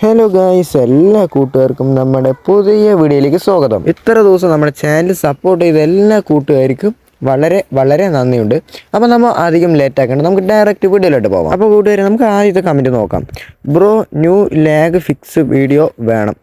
Hello guys എല്ലാ കൂട്ടുകാർക്കും നമ്മുടെ പുതിയ വീഡിയോയിലേക്ക് സ്വാഗതം. ഇത്ര ദിവസം നമ്മുടെ ചാനൽ സപ്പോർട്ട് ചെയ്ത എല്ലാ കൂട്ടുകാർക്കും വളരെ വളരെ നന്ദിയുണ്ട്. അപ്പോൾ നമ്മൾ അധികം ലേറ്റ് ആക്കേണ്ട നമുക്ക് ഡയറക്റ്റ് വീഡിയോയിലോട്ട് പോകാം അപ്പോൾ കൂട്ടുകാരെ നമുക്ക് ആദ്യത്തെ കമന്റ് നോക്കാം. Bro new lag fix video വേണം.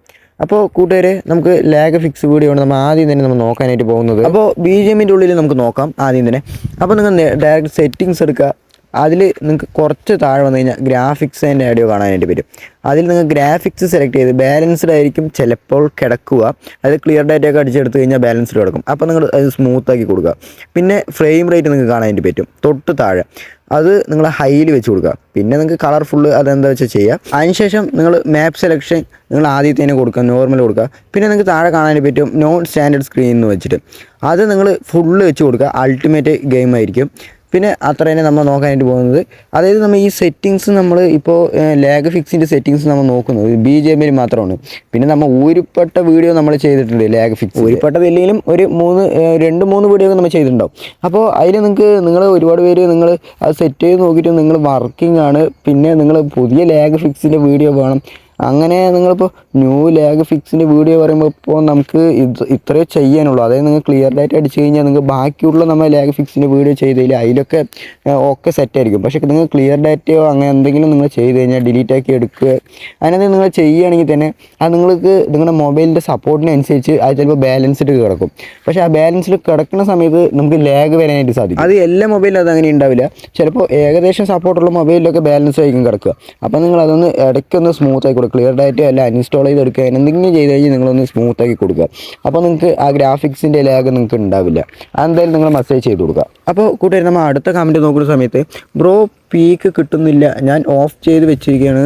അപ്പോൾ കൂട്ടുകാരെ നമുക്ക് ലാഗ് ഫിക്സ് വീഡിയോ ആണ് നമ്മൾ ആദ്യം തന്നെ നമ്മൾ നോക്കാനായിട്ട് പോകുന്നത്. അപ്പോൾ ബി ജി എമ്മിന്റെ ഉള്ളിൽ നമുക്ക് നോക്കാം ആദ്യം തന്നെ. അപ്പോൾ നിങ്ങൾ ഡയറക്റ്റ് സെറ്റിങ്സ് എടുക്കുക. അതിൽ നിങ്ങൾക്ക് കുറച്ച് താഴെ വന്നു കഴിഞ്ഞാൽ ഗ്രാഫിക്സ് ആൻഡ് ആഡിയോ കാണാനായിട്ട് വരും അതിൽ നിങ്ങൾ ഗ്രാഫിക്സ് സെലക്ട് ചെയ്ത് ബാലൻസ്ഡ് ആയിരിക്കും ചിലപ്പോൾ കിടക്കുക. അത് ക്ലിയർ ഡാറ്റ ഒക്കെ അടിച്ചെടുത്ത് കഴിഞ്ഞാൽ ബാലൻസ്ഡ് കിടക്കും. അപ്പോൾ നിങ്ങൾ അത് സ്മൂത്ത് ആക്കി കൊടുക്കുക. പിന്നെ ഫ്രെയിം റേറ്റ് നിങ്ങൾക്ക് കാണാനായിട്ട് പറ്റും. തൊട്ട് താഴെ. അത് നിങ്ങൾ ഹൈയിൽ വെച്ച് കൊടുക്കുക. പിന്നെ നിങ്ങൾക്ക് കളർഫുള്ള് അതെന്താ വെച്ചാൽ ചെയ്യുക അതിനുശേഷം നിങ്ങൾ മാപ്പ് സെലക്ഷൻ നിങ്ങൾ ആദ്യത്തേനെ കൊടുക്കുക. നോർമൽ കൊടുക്കുക. പിന്നെ നിങ്ങൾക്ക് താഴെ കാണാനായിട്ട് പറ്റും. നോൺ സ്റ്റാൻഡേർഡ് സ്ക്രീൻ എന്ന് വെച്ചിട്ട്. അത് നിങ്ങൾ ഫുള്ള് വെച്ച് കൊടുക്കുക. അൾട്ടിമേറ്റ് ഗെയിം ആയിരിക്കും. പിന്നെ അത്ര തന്നെ നമ്മൾ നോക്കാനായിട്ട് പോകുന്നത്. അതായത് നമ്മൾ ഈ സെറ്റിങ്സ് നമ്മൾ ഇപ്പോൾ ലാഗ് ഫിക്സിന്റെ സെറ്റിങ്സ് നമ്മൾ നോക്കുന്നത്. ബി ജെ പിയിൽ മാത്രമാണ്. പിന്നെ നമ്മൾ ഊരിപ്പെട്ട വീഡിയോ നമ്മൾ ചെയ്തിട്ടുണ്ട് ലാഗ് ഫിക്സ് ഊരിപ്പെട്ടതില്ലെങ്കിലും ഒരു മൂന്ന് രണ്ട് മൂന്ന് വീഡിയോ ഒക്കെ നമ്മൾ ചെയ്തിട്ടുണ്ടാവും. അപ്പോൾ അതിൽ നിങ്ങൾക്ക് നിങ്ങൾ ഒരുപാട് പേര് നിങ്ങൾ അത് സെറ്റ് ചെയ്ത് നോക്കിയിട്ട് നിങ്ങൾ വർക്കിംഗ് ആണ്. പിന്നെ നിങ്ങൾ പുതിയ ലാഗ് ഫിക്സിന്റെ വീഡിയോ വേണം. അങ്ങനെ നിങ്ങളിപ്പോൾ ന്യൂ ലാഗ് ഫിക്സിന്റെ വീഡിയോ പറയുമ്പോൾ ഇപ്പോൾ നമുക്ക് ഇത് ഇത്രയേ ചെയ്യാനുള്ളൂ. അതായത് നിങ്ങൾ ക്ലിയർ ഡാറ്റ അടിച്ച് കഴിഞ്ഞാൽ നിങ്ങൾക്ക് ബാക്കിയുള്ള നമ്മൾ ലാഗ് ഫിക്സിന്റെ വീഡിയോ ചെയ്തതിൽ അതിലൊക്കെ ഒക്കെ സെറ്റ് ആയിരിക്കും. പക്ഷേ നിങ്ങൾ ക്ലിയർ ഡാറ്റയോ അങ്ങനെ എന്തെങ്കിലും നിങ്ങൾ ചെയ്ത് കഴിഞ്ഞാൽ ഡിലീറ്റ് ആക്കി എടുക്കുക. അതിനകത്ത് നിങ്ങൾ ചെയ്യുകയാണെങ്കിൽ തന്നെ അത് നിങ്ങൾക്ക് നിങ്ങളുടെ മൊബൈലിന്റെ സപ്പോർട്ടിനനുസരിച്ച് അത് ചിലപ്പോൾ ബാലൻസ്ഡ് കിടക്കും. പക്ഷേ ആ ബാലൻസിൽ കിടക്കുന്ന സമയത്ത് നമുക്ക് ലാഗ് വരാനായിട്ട് സാധിക്കും. അത് എല്ലാ മൊബൈലിലും അത് അങ്ങനെ ഉണ്ടാവില്ല. ചിലപ്പോൾ ഏകദേശം സപ്പോർട്ടുള്ള മൊബൈലിലൊക്കെ ബാലൻസ് ആയിരിക്കും കിടക്കുക. അപ്പോൾ നിങ്ങൾ അതൊന്ന് ഇടയ്ക്കൊന്ന് സ്മൂത്ത് ആക്കി കൊടുക്കുക. ക്ലിയർ ഡാറ്റയോ അല്ല അൺഇൻസ്റ്റാൾ ചെയ്ത് എടുക്കുക എന്തെങ്കിലും ചെയ്ത് കഴിഞ്ഞാൽ നിങ്ങളൊന്ന് സ്മൂത്ത് ആക്കി കൊടുക്കുക. അപ്പോൾ നിങ്ങൾക്ക് ആ ഗ്രാഫിക്സിന്റെ ലാഗ് നിങ്ങൾക്ക് ഉണ്ടാവില്ല. അതെന്തായാലും നിങ്ങൾ മെസ്സേജ് ചെയ്ത് കൊടുക്കുക. അപ്പോൾ കൂട്ടുകാർ നമ്മൾ അടുത്ത കമന്റ് നോക്കുന്ന സമയത്ത് ബ്രോ പീക്ക് കിട്ടുന്നില്ല. ഞാൻ ഓഫ് ചെയ്ത് വെച്ചിരിക്കുകയാണ്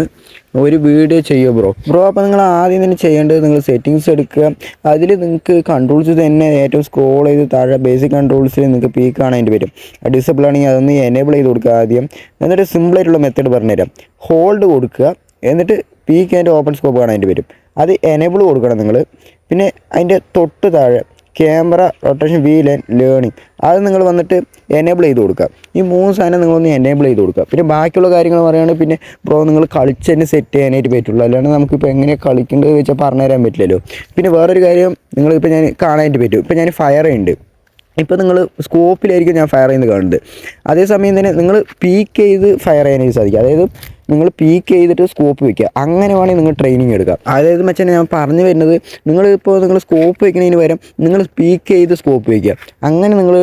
ഒരു വീഡിയോ ചെയ്യുമോ ബ്രോ ബ്രോ അപ്പോൾ നിങ്ങൾ ആദ്യം തന്നെ ചെയ്യേണ്ടത് നിങ്ങൾ സെറ്റിങ്സ് എടുക്കുക. അതിൽ നിങ്ങൾക്ക് കൺട്രോൾസ് തന്നെ ഏറ്റവും സ്ക്രോൾ ചെയ്ത് താഴെ ബേസിക് കൺട്രോൾസിൽ നിങ്ങൾക്ക് പീക്ക് കാണേണ്ടി വരും ഡിസബിൾ ആണെങ്കിൽ അതൊന്ന് എനേബിൾ ചെയ്ത് കൊടുക്കുക ആദ്യം. എന്നിട്ട് സിമ്പിളായിട്ടുള്ള മെത്തേഡ് പറഞ്ഞുതരാം. ഹോൾഡ് കൊടുക്കുക. എന്നിട്ട് പീക്ക് ആൻഡ് ഓപ്പൺ സ്കോപ്പ് ആണ് അതിന്റെ വരും അത് എനേബിൾ കൊടുക്കണം നിങ്ങൾ പിന്നെ അതിന്റെ തൊട്ട് താഴെ camera rotation wheel and learning അത് നിങ്ങൾ വന്നിട്ട് എനേബിൾ ചെയ്ത് കൊടുക്കുക. ഈ മൂന്ന് സാധനം നിങ്ങളൊന്ന് എനേബിൾ ചെയ്ത് കൊടുക്കുക. പിന്നെ ബാക്കിയുള്ള കാര്യങ്ങൾ പറയുകയാണെങ്കിൽ പിന്നെ ബ്രോ നിങ്ങൾ കളിച്ച് തന്നെ സെറ്റ് ചെയ്യാനായിട്ട് പറ്റുള്ളൂ. അല്ലാണ്ട് നമുക്കിപ്പോൾ എങ്ങനെയാണ് കളിക്കേണ്ടത് വെച്ചാൽ പറഞ്ഞു തരാൻ പറ്റില്ലല്ലോ. പിന്നെ വേറൊരു കാര്യം നിങ്ങളിപ്പോൾ ഞാൻ കാണാനായിട്ട് പറ്റും. ഇപ്പോൾ ഞാൻ ഫയർ ഉണ്ട് ഇപ്പോൾ നിങ്ങൾ സ്കോപ്പിലായിരിക്കും ഞാൻ ഫയർ ചെയ്യുന്നത് കാണുന്നത്. അതേസമയം തന്നെ നിങ്ങൾ പീക്ക് ചെയ്ത് ഫയർ ചെയ്യാനായിട്ട് സാധിക്കും. അതായത് നിങ്ങൾ പീക്ക് ചെയ്തിട്ട് സ്കോപ്പ് വെക്കുക. അങ്ങനെ വേണമെങ്കിൽ നിങ്ങൾ ട്രെയിനിങ് എടുക്കുക. അതായത് മച്ചാൻ ഞാൻ പറഞ്ഞു വരുന്നത് നിങ്ങൾ ഇപ്പോൾ നിങ്ങൾ സ്കോപ്പ് വെക്കുന്നതിന് പകരം നിങ്ങൾ പീക്ക് ചെയ്ത് സ്കോപ്പ് വെക്കുക. അങ്ങനെ നിങ്ങൾ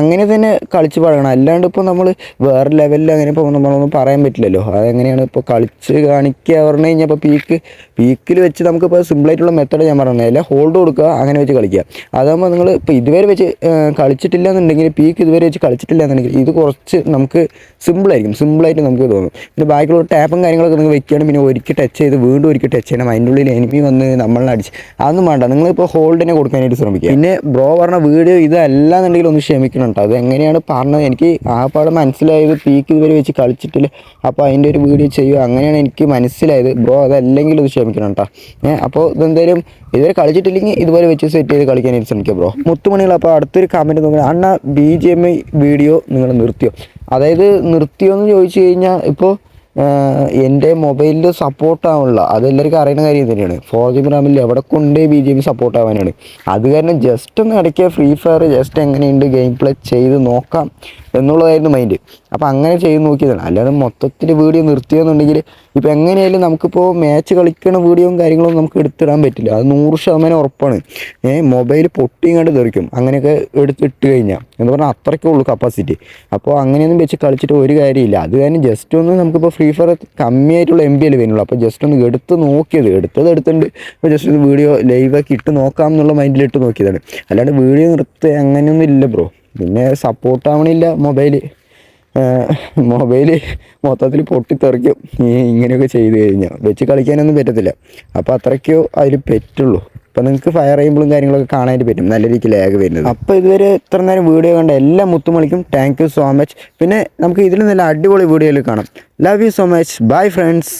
അങ്ങനെ തന്നെ കളിച്ച് പഴകണം. അല്ലാണ്ട് ഇപ്പോൾ നമ്മൾ വേറെ ലെവലിൽ അങ്ങനെ ഇപ്പോൾ നമ്മളൊന്നും പറയാൻ പറ്റില്ലല്ലോ. അതെങ്ങനെയാണ് ഇപ്പോൾ കളിച്ച് കാണിക്കുക പറഞ്ഞു കഴിഞ്ഞാൽ ഇപ്പോൾ പീക്ക് പീക്കിൽ വെച്ച് നമുക്കിപ്പോൾ സിമ്പിളായിട്ടുള്ള മെത്തേഡ് ഞാൻ പറഞ്ഞത്. അല്ല ഹോൾഡ് കൊടുക്കുക അങ്ങനെ വെച്ച് കളിക്കുക. അതാകുമ്പോൾ നിങ്ങൾ ഇപ്പോൾ ഇതുവരെ വെച്ച് കളിച്ചിട്ടില്ല എന്നുണ്ടെങ്കിൽ പീക്ക് ഇതുവരെ വെച്ച് കളിച്ചിട്ടില്ല എന്നുണ്ടെങ്കിൽ ഇത് കുറച്ച് നമുക്ക് സിമ്പിളായിരിക്കും സിമ്പിളായിട്ട് നമുക്ക് തോന്നും. പിന്നെ ബാക്കിയുള്ള ടാപ്പും കാര്യങ്ങളൊക്കെ നിങ്ങൾ വെക്കുകയാണ്. പിന്നെ ഒരിക്കൽ ടച്ച് ചെയ്ത് വീണ്ടും ഒരിക്കൽ ടച്ച് ചെയ്യണം. അതിന്റെ ഉള്ളിൽ എനിമി വന്ന് നമ്മളെ അടിച്ച്. അതൊന്നും വേണ്ട. നിങ്ങളിപ്പോൾ ഹോൾഡിനെ കൊടുക്കാനായിട്ട് ശ്രമിക്കുക. പിന്നെ ബ്രോ പറഞ്ഞ വീഡിയോ ഇതല്ല എന്നുണ്ടെങ്കിൽ ഒന്ന് ക്ഷമിക്കണം കേട്ടോ അത് എങ്ങനെയാണ് പറഞ്ഞത്? എനിക്ക് ആ പാടെ മനസ്സിലായത് പീക്ക് ഇതുവരെ വെച്ച് കളിച്ചിട്ടില്ല. അപ്പോൾ അതിന്റെ ഒരു വീഡിയോ ചെയ്യുക. അങ്ങനെയാണ് എനിക്ക് മനസ്സിലായത്. ബ്രോ അതല്ലെങ്കിൽ ഒന്ന് ക്ഷമിക്കണം കേട്ടോ ഏഹ് അപ്പോൾ ഇതെന്തായാലും ഇതുവരെ കളിച്ചിട്ടില്ലെങ്കിൽ ഇതുപോലെ വെച്ച് സെറ്റ് ചെയ്ത് കളിക്കാനായിട്ട് ശ്രമിക്കുക ബ്രോ മുത്തുമണികൾ അപ്പോൾ അടുത്തൊരു കമന്റ് നോക്കുക. അണ്ണ B G M I video നിങ്ങൾ നിർത്തിയോ? അതായത് നിർത്തിയോ എന്ന് ചോദിച്ചു കഴിഞ്ഞാൽ ഇപ്പോൾ എന്റെ മൊബൈലിൽ സപ്പോർട്ട് ആവണില്ല അത് എല്ലാവർക്കും അറിയുന്ന കാര്യം തന്നെയാണ്. ഫോർ ജി ബി റാമിൽ എവിടെ കൊണ്ടേ ബി ജി എം സപ്പോർട്ട് ആവാനാണ് അത് കാരണം ജസ്റ്റ് ഒന്ന് ഇടയ്ക്ക് ഫ്രീ ഫയർ ജസ്റ്റ് എങ്ങനെയുണ്ട് ഗെയിം പ്ലേ ചെയ്ത് നോക്കാം എന്നുള്ളതായിരുന്നു മൈൻഡ് അപ്പോൾ അങ്ങനെ ചെയ്ത് നോക്കിയതാണ്. അല്ലാതെ മൊത്തത്തിൽ വീഡിയോ നിർത്തിയെന്നുണ്ടെങ്കിൽ ഇപ്പോൾ എങ്ങനെയായാലും നമുക്കിപ്പോൾ മാച്ച് കളിക്കണ വീഡിയോയും കാര്യങ്ങളും നമുക്ക് എടുത്തിടാൻ പറ്റില്ല. അത് നൂറ് ശതമാനം ഉറപ്പാണ്. ഏഹ് മൊബൈൽ പൊട്ടിയും കണ്ട് തെറിക്കും. അങ്ങനെയൊക്കെ എടുത്തിട്ട് കഴിഞ്ഞാൽ എന്ന് പറഞ്ഞാൽ അത്രയ്ക്കേ ഉള്ളൂ കപ്പാസിറ്റി അപ്പോൾ അങ്ങനെയൊന്നും വെച്ച് കളിച്ചിട്ട് ഒരു കാര്യമില്ല. അത് കാരണം ജസ്റ്റ് ഒന്ന് നമുക്കിപ്പോൾ ഫ്രീ ഫയർ കമ്മിയായിട്ടുള്ള എം ബി അല്ലേ വരുന്നുള്ളൂ. അപ്പോൾ ജസ്റ്റ് ഒന്ന് എടുത്ത് നോക്കിയത്. എടുത്തത് എടുത്തിട്ടുണ്ട്. അപ്പോൾ ജസ്റ്റ് ഒന്ന് വീഡിയോ ലൈവാക്കി ഇട്ട് നോക്കാം എന്നുള്ള മൈൻഡിൽ ഇട്ട് നോക്കിയതാണ്. അല്ലാണ്ട് വീഡിയോ നിർത്തുക അങ്ങനെയൊന്നും ഇല്ല ബ്രോ. പിന്നെ സപ്പോർട്ട് ആവണില്ല മൊബൈൽ മൊബൈൽ മൊത്തത്തിൽ പൊട്ടിത്തെറിക്കും. ഇങ്ങനെയൊക്കെ ചെയ്ത് കഴിഞ്ഞാൽ വെച്ച് കളിക്കാനൊന്നും പറ്റത്തില്ല. അപ്പോൾ അത്രയ്ക്കോ അതിൽ പറ്റുള്ളൂ. അപ്പോൾ നിങ്ങൾക്ക് ഫയർ ചെയ്യുമ്പോഴും കാര്യങ്ങളൊക്കെ കാണാനായിട്ട് പറ്റും. നല്ല രീതിക്ക് ലാഗ് വരുന്നത്. അപ്പോൾ ഇതുവരെ ഇത്ര നേരം വീഡിയോ കണ്ട എല്ലാ മുത്തുമണിക്കും താങ്ക് യു സോ മച്ച് പിന്നെ നമുക്ക് ഇതിൽ നല്ല അടിപൊളി വീഡിയോയിൽ കാണാം. Love you so much bye friends